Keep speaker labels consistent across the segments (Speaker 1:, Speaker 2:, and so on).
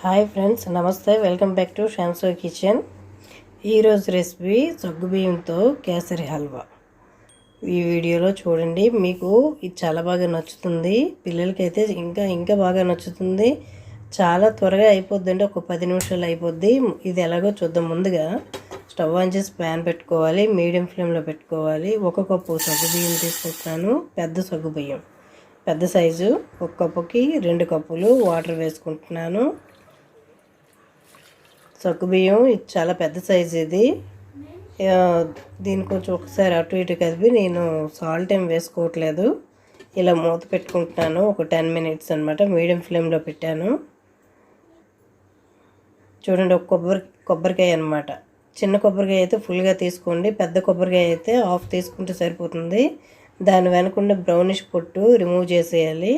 Speaker 1: Hi friends నమస్తే welcome back to షాన్సో kitchen ఈరోజు రెసిపీ బియ్యంతో కేసరి హల్వా. ఈ వీడియోలో చూడండి మీకు ఇది చాలా బాగా నచ్చుతుంది. పిల్లలకైతే ఇంకా ఇంకా బాగా నచ్చుతుంది. చాలా త్వరగా అయిపోద్దండి ఒక పది నిమిషాలు అయిపోద్ది. ఇది ఎలాగో చూద్దాం ముందుగా. స్టవ్ ఆన్ చేసి ప్యాన్ పెట్టుకోవాలి మీడియం ఫ్లేమ్లో పెట్టుకోవాలి. ఒక కప్పు బియ్యం తీసుకుంటున్నాను పెద్ద బియ్యం. పెద్ద సైజు ఒక కప్పుకి రెండు కప్పులు వాటర్ వేసుకుంటున్నాను. బియ్యం ఇది చాలా పెద్ద సైజు ఇది. దీని కొంచెం ఒకసారి అటు ఇటు కదిపి నేను సాల్ట్ ఏం వేసుకోవట్లేదు. ఇలా మూత పెట్టుకుంటున్నాను ఒక టెన్ మినిట్స్ అనమాట మీడియం ఫ్లేమ్లో పెట్టాను. చూడండి ఒక కొబ్బరి కొబ్బరికాయ అనమాట చిన్న కొబ్బరికాయ అయితే ఫుల్గా తీసుకోండి. పెద్ద కొబ్బరికాయ అయితే హాఫ్ తీసుకుంటే సరిపోతుంది. దాని వెనకుండా బ్రౌనిష్ పొట్టు రిమూవ్ చేసేయాలి.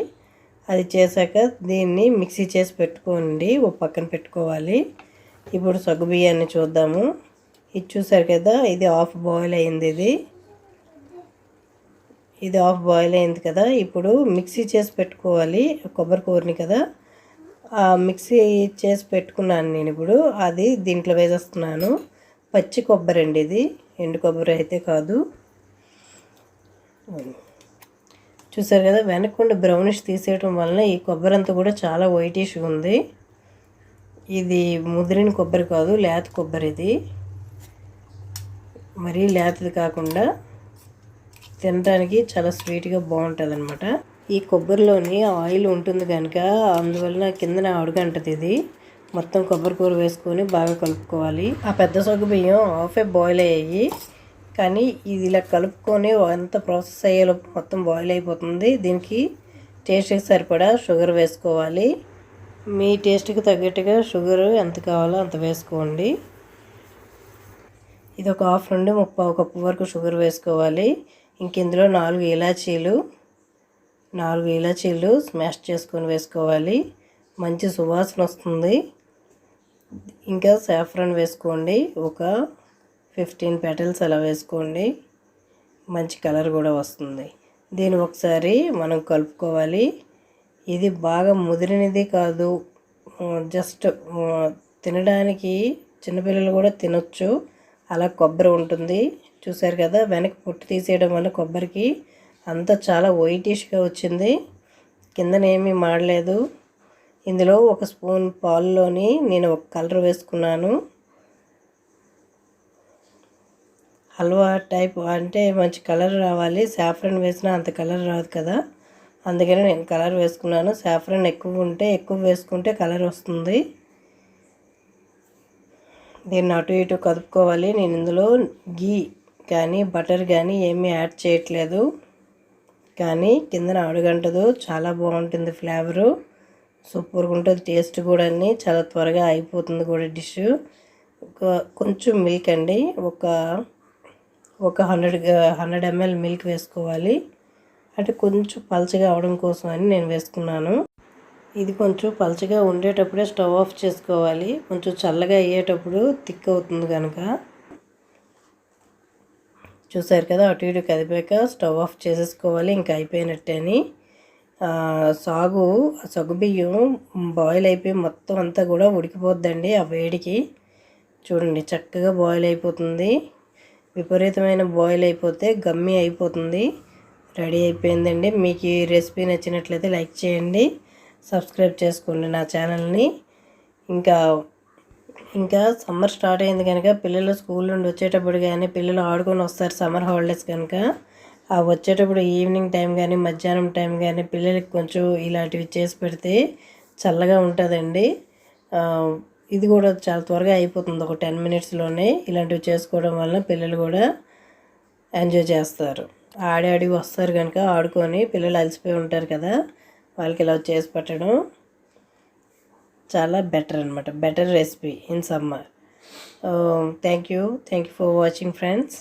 Speaker 1: అది చేశాక దీన్ని మిక్సీ చేసి పెట్టుకోండి. ఒక పక్కన పెట్టుకోవాలి. ఇప్పుడు సగ్గు బియ్యాన్ని చూద్దాము. ఇది చూసారు కదా ఇది హాఫ్ బాయిల్ అయింది ఇది. ఇది హాఫ్ బాయిల్ అయింది కదా ఇప్పుడు మిక్సీ చేసి పెట్టుకోవాలి కొబ్బరి కూరని కదా. ఆ మిక్సీ చేసి పెట్టుకున్నాను నేను ఇప్పుడు అది దీంట్లో వేసేస్తున్నాను. పచ్చి కొబ్బరి అండి ఇది ఎండు కొబ్బరి అయితే కాదు. చూసారు కదా వెనక్కుండా బ్రౌనిష్ తీసేయటం వలన ఈ కొబ్బరి అంతా కూడా చాలా వైటిష్గా ఉంది. ఇది ముదిరిన కొబ్బరి కాదు లేత కొబ్బరి ఇది. మరీ లేతది కాకుండా తినడానికి చాలా స్వీట్గా బాగుంటుంది అనమాట ఈ కొబ్బరిలోని ఆయిల్ ఉంటుంది కనుక అందువలన కిందన అడుగంటది ఇది. మొత్తం కొబ్బరి కూర వేసుకొని బాగా కలుపుకోవాలి. ఆ పెద్ద సొగ్గు బియ్యం హాఫే బాయిల్ అయ్యాయి. కానీ ఇది ఇలా కలుపుకొని ఎంత ప్రాసెస్ అయ్యేలోపు మొత్తం బాయిల్ అయిపోతుంది. దీనికి టేస్ట్కి సరిపడా షుగర్ వేసుకోవాలి. మీ టేస్ట్కి తగ్గట్టుగా షుగర్ ఎంత కావాలో అంత వేసుకోండి. ఇది ఒక హాఫ్ నుండి ముప్పై కప్పు వరకు షుగర్ వేసుకోవాలి. ఇంకెందులో నాలుగు ఇలాచీలు నాలుగు ఇలాచీలు స్మాష్ చేసుకొని వేసుకోవాలి. మంచి సువాసన వస్తుంది. ఇంకా సాఫ్రన్ వేసుకోండి. ఒక ఫిఫ్టీన్ పెటల్స్ అలా వేసుకోండి. మంచి కలర్ కూడా వస్తుంది. దీన్ని ఒకసారి మనం కలుపుకోవాలి. ఇది బాగా ముదిరినది కాదు. జస్ట్ తినడానికి చిన్నపిల్లలు కూడా తినొచ్చు. అలా కొబ్బరి ఉంటుంది. చూసారు కదా వెనక్కి పుట్టి తీసేయడం వల్ల కొబ్బరికి అంతా చాలా వైటిష్గా వచ్చింది. కిందనేమీ మాడలేదు. ఇందులో ఒక స్పూన్ పాల్లోని నేను ఒక కలర్ వేసుకున్నాను. హల్వా టైప్ అంటే మంచి కలర్ రావాలి. సాఫ్రన్ వేసినా అంత కలర్ రాదు కదా. అందుకని నేను కలర్ వేసుకున్నాను. సాఫ్రన్ ఎక్కువ ఉంటే ఎక్కువ వేసుకుంటే కలర్ వస్తుంది. దీన్ని అటు ఇటు కదుపుకోవాలి. నేను ఇందులో గీ కానీ బటర్ కానీ ఏమీ యాడ్ చేయట్లేదు. కానీ కిందన అడుగంటదు చాలా బాగుంటుంది ఫ్లేవరు. సూపర్గా ఉంటుంది. టేస్ట్ కూడా అన్నీ చాలా త్వరగా అయిపోతుంది కూడా డిష్. ఒక కొంచెం మిల్క్ అండి. ఒక ఒక హండ్రెడ్ హండ్రెడ్ ఎంఎల్ మిల్క్ వేసుకోవాలి. అంటే కొంచెం పలచగా అవడం కోసం అని నేను వేసుకున్నాను. ఇది కొంచెం పలచగా ఉండేటప్పుడే స్టవ్ ఆఫ్ చేసుకోవాలి. కొంచెం చల్లగా అయ్యేటప్పుడు థిక్ అవుతుంది కనుక చూసారు కదా అటు ఇటు కదిపాక స్టవ్ ఆఫ్ చేసేసుకోవాలి. ఇంకా అయిపోయినట్టే అని. సాగు సగ్గు బియ్యం బాయిల్ అయిపోయి మొత్తం అంతా కూడా ఉడికిపోద్దండి ఆ వేడికి. చూడండి చక్కగా బాయిల్ అయిపోతుంది. విపరీతమైన బాయిల్ అయిపోతే గమ్మి అయిపోతుంది. రెడీ అయిపోయిందండి. మీకు ఈ రెసిపీ నచ్చినట్లయితే లైక్ చేయండి. సబ్స్క్రైబ్ చేసుకోండి నా ఛానల్ని. ఇంకా ఇంకా సమ్మర్ స్టార్ట్ అయింది కనుక పిల్లలు స్కూల్ నుండి వచ్చేటప్పుడు కానీ పిల్లలు ఆడుకొని వస్తారు సమ్మర్ హాలిడేస్ కనుక. ఆ వచ్చేటప్పుడు ఈవినింగ్ టైం కానీ మధ్యాహ్నం టైం కానీ పిల్లలకి కొంచెం ఇలాంటివి చేసి పెడితే చల్లగా ఉంటుందండి. ఇది కూడా చాలా త్వరగా అయిపోతుంది. ఒక టెన్ మినిట్స్లోనే ఇలాంటివి చేసుకోవడం వల్ల పిల్లలు కూడా ఎంజాయ్ చేస్తారు. ఆడి ఆడి వస్తారు కనుక ఆడుకొని పిల్లలు అలసిపోయి ఉంటారు కదా వాళ్ళకి ఇలా చేసి పెట్టడం చాలా బెటర్ అనమాట better recipe in summer thank you thank you for watching friends